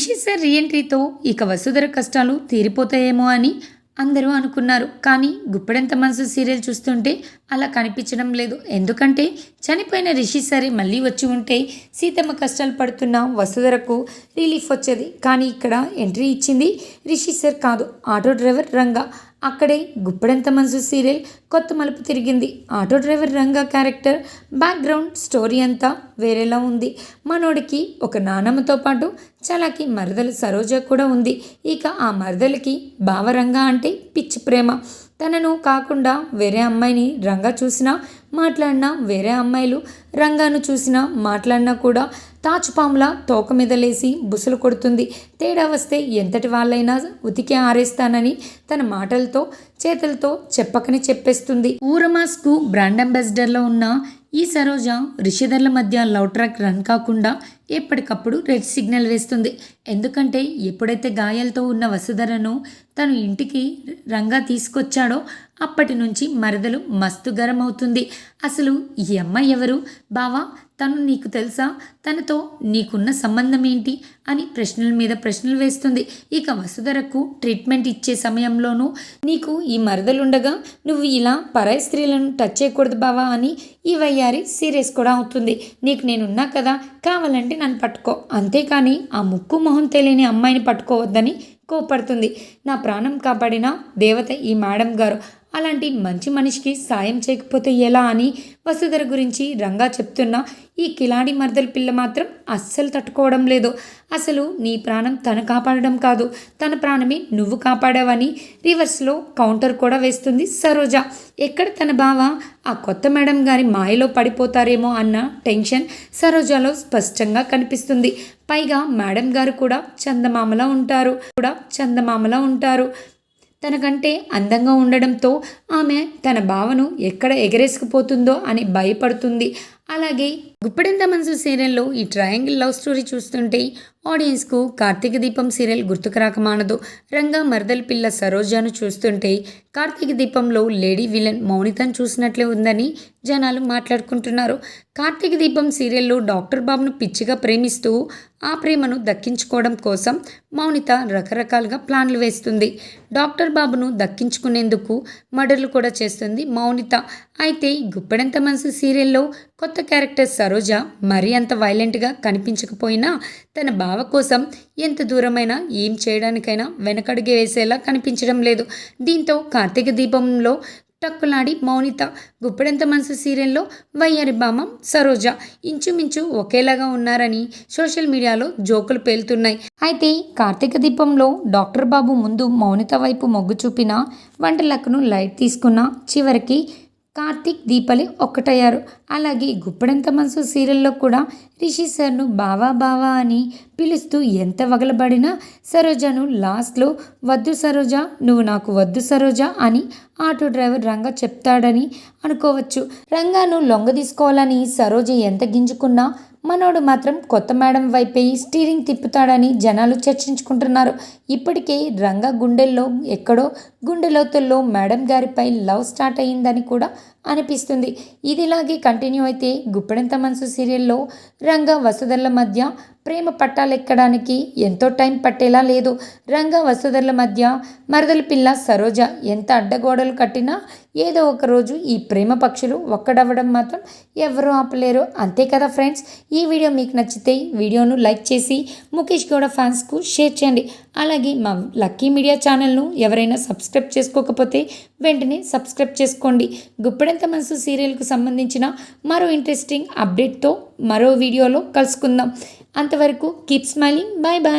Rishi sir రీఎంట్రీతో ఇక వసుధర కష్టాలు తీరిపోతాయేమో అని అందరూ అనుకున్నారు. కానీ గుప్పెడంత మనసు సీరియల్ చూస్తుంటే అలా కనిపించడం లేదు. ఎందుకంటే చనిపోయిన రిషి సరే మళ్ళీ వచ్చి ఉంటే సీతమ్మ కష్టాలు పడుతున్న వసుధరకు రిలీఫ్ వచ్చేది. కానీ ఇక్కడ ఎంట్రీ ఇచ్చింది రిషి సార్ కాదు. ఆటో డ్రైవర్ రంగా అక్కడే గుప్పడంత మనసు సీరియల్ కొత్త మలుపు తిరిగింది. Auto driver Ranga character background story అంతా వేరేలా ఉంది. మనోడికి ఒక నానమ్మతో పాటు చలాకి మరదలు సరోజ కూడా ఉంది. ఇక ఆ మరదలకి భావరంగా అంటే పిచ్చి ప్రేమ. తనను కాకుండా వేరే అమ్మాయిని రంగా చూసినా మాట్లాడినా వేరే అమ్మాయిలు రంగాను చూసినా మాట్లాడినా కూడా తాచుపాముల తోక మీద లేసి బుసలు కొడుతుంది. తేడా వస్తే ఎంతటి వాళ్ళైనా ఉతికి ఆరేస్తానని తన మాటలతో చేతులతో చెప్పకని చెప్పేస్తుంది. ఊరమాస్కు బ్రాండ్ అంబాసిడర్లో ఉన్న ఈ సరోజ రిషిధర్ల మధ్య లవ్ ట్రాక్ రన్ కాకుండా ఎప్పటికప్పుడు రెడ్ సిగ్నల్ వేస్తుంది. ఎందుకంటే ఎప్పుడైతే గాయాలతో ఉన్న వసుధరను తను ఇంటికి రంగా తీసుకొచ్చాడో అప్పటి నుంచి మరదలు మస్తు గరం అవుతుంది అసలు ఈ అమ్మాయి ఎవరు? బావా తను నీకు తెలుసా? తనతో నీకున్న సంబంధం ఏంటి? అని ప్రశ్నల మీద ప్రశ్నలు వేస్తుంది. ఇక వసుధరకు ట్రీట్మెంట్ ఇచ్చే సమయంలోనూ నీకు ఈ మరదలుండగా నువ్వు ఇలా పరాయి స్త్రీలను టచ్ చేయకూడదు బావా అని ఈ వయ్యారి సీరియస్ కూడా అవుతుంది. నీకు నేనున్నా కదా కావాలంటే నన్ను పట్టుకో. అంతేకాని ఆ ముక్కు మొహం తెలియని అమ్మాయిని పట్టుకోవద్దని కోపడుతుంది నా ప్రాణం కాపాడిన దేవత ఈ మేడం గారు. అలాంటి మంచి మనిషికి సాయం చేయకపోతే ఎలా అని వసుధర గురించి రంగా చెప్తున్న ఈ కిలాడి మర్దల పిల్ల మాత్రం అస్సలు తట్టుకోవడం లేదు. అసలు నీ ప్రాణం తను కాపాడడం కాదు. తన ప్రాణమే నువ్వు కాపాడావని రివర్స్లో కౌంటర్ కూడా వేస్తుంది సరోజ. ఎక్కడ తన బావ? ఆ కొత్త మేడం గారి మాయలో పడిపోతారేమో అన్న టెన్షన్ సరోజలో స్పష్టంగా కనిపిస్తుంది. పైగా మేడం గారు కూడా చందమామలా ఉంటారు. కూడా చందమామలా ఉంటారు. తనకంటే అందంగా ఉండడంతో ఆమె తన భావను ఎక్కడ ఎగరేసుకుపోతుందో అని భయపడుతుంది. అలాగే గుప్పెడంత మనసు సీరియల్లో ఈ ట్రయాంగిల్ లవ్ స్టోరీ చూస్తుంటే ఆడియన్స్కు కార్తీక దీపం సీరియల్ గుర్తుకు రాకమానదు రంగా మరదల పిల్ల సరోజాను చూస్తుంటే కార్తీక దీపంలో లేడీ విలన్ మౌనితను చూసినట్లే ఉందని జనాలు మాట్లాడుకుంటున్నారు. కార్తీక దీపం సీరియల్లో డాక్టర్ బాబును పిచ్చిగా ప్రేమిస్తూ ఆ ప్రేమను దక్కించుకోవడం కోసం మౌనిత రకరకాలుగా ప్లాన్లు వేస్తుంది. డాక్టర్ బాబును దక్కించుకునేందుకు మర్డర్లు కూడా చేస్తుంది మౌనిత. అయితే గుప్పెడంత మనసు సీరియల్లో కొత్త క్యారెక్టర్ సరోజ మరీ అంత వైలెంట్గా కనిపించకపోయినా తన బావ కోసం ఎంత దూరమైనా ఏం చేయడానికైనా వెనకడుగు వేసేలా కనిపించడం లేదు. దీంతో కార్తీక దీపంలో టక్కులాడి మౌనిత గుప్పెడంత మనసు సీరియల్లో వయ్యారి బామ సరోజ ఇంచుమించు ఒకేలాగా ఉన్నారని సోషల్ మీడియాలో జోకులు పేలుతున్నాయి. అయితే కార్తీక దీపంలో డాక్టర్ బాబు ముందు మౌనిత వైపు మొగ్గు చూపిన వంటలకును లైట్ తీసుకున్న చివరికి కార్తీక్ దీపలి ఒక్కటయ్యారు. అలాగే గుప్పడంత మనసు సీరియల్లో కూడా రిషి సార్ను బావా బావా అని పిలుస్తూ ఎంత వగలబడినా సరోజను లాస్ట్లో వద్దు సరోజ నువ్వు నాకు వద్దు సరోజ అని ఆటో డ్రైవర్ రంగా చెప్తాడని అనుకోవచ్చు. రంగాను లొంగ తీసుకోవాలని సరోజ ఎంత గింజుకున్నా మనోడు మాత్రం కొత్త మేడం వైపే స్టీరింగ్ తిప్పుతాడని జనాలు చర్చించుకుంటున్నారు. ఇప్పటికే రంగా గుండెల్లో ఎక్కడో గుండె లోతుల్లో మేడం గారిపై లవ్ స్టార్ట్ అయ్యిందని కూడా అనిపిస్తుంది. ఇదిలాగే కంటిన్యూ అయితే గుప్పెడంత మనసు సీరియల్లో రంగా వసుధర్ల మధ్య ప్రేమ పట్టాలెక్కడానికి ఎంతో టైం పట్టేలా లేదు. రంగా వసుధర్ల మధ్య మరదల పిల్ల సరోజ ఎంత అడ్డగోడలు కట్టినా ఏదో ఒక రోజు ఈ ప్రేమ పక్షులు ఒక్కడవ్వడం మాత్రం ఎవరూ ఆపలేరు. అంతే కదా ఫ్రెండ్స్? ఈ వీడియో మీకు నచ్చితే వీడియోను లైక్ చేసి ముఖేష్ గౌడ ఫ్యాన్స్కు షేర్ చేయండి. అలాగే మా లక్కీ మీడియా ఛానల్ను ఎవరైనా సబ్స్క్రైబ్ చేసుకోకపోతే వెంటనే సబ్స్క్రైబ్ చేసుకోండి. గుప్పడంత మనసు సీరియల్కు సంబంధించిన మరో ఇంట్రెస్టింగ్ అప్డేట్తో మరో వీడియోలో కలుసుకుందాం. అంతవరకు కీప్ స్మైలింగ్. Bye bye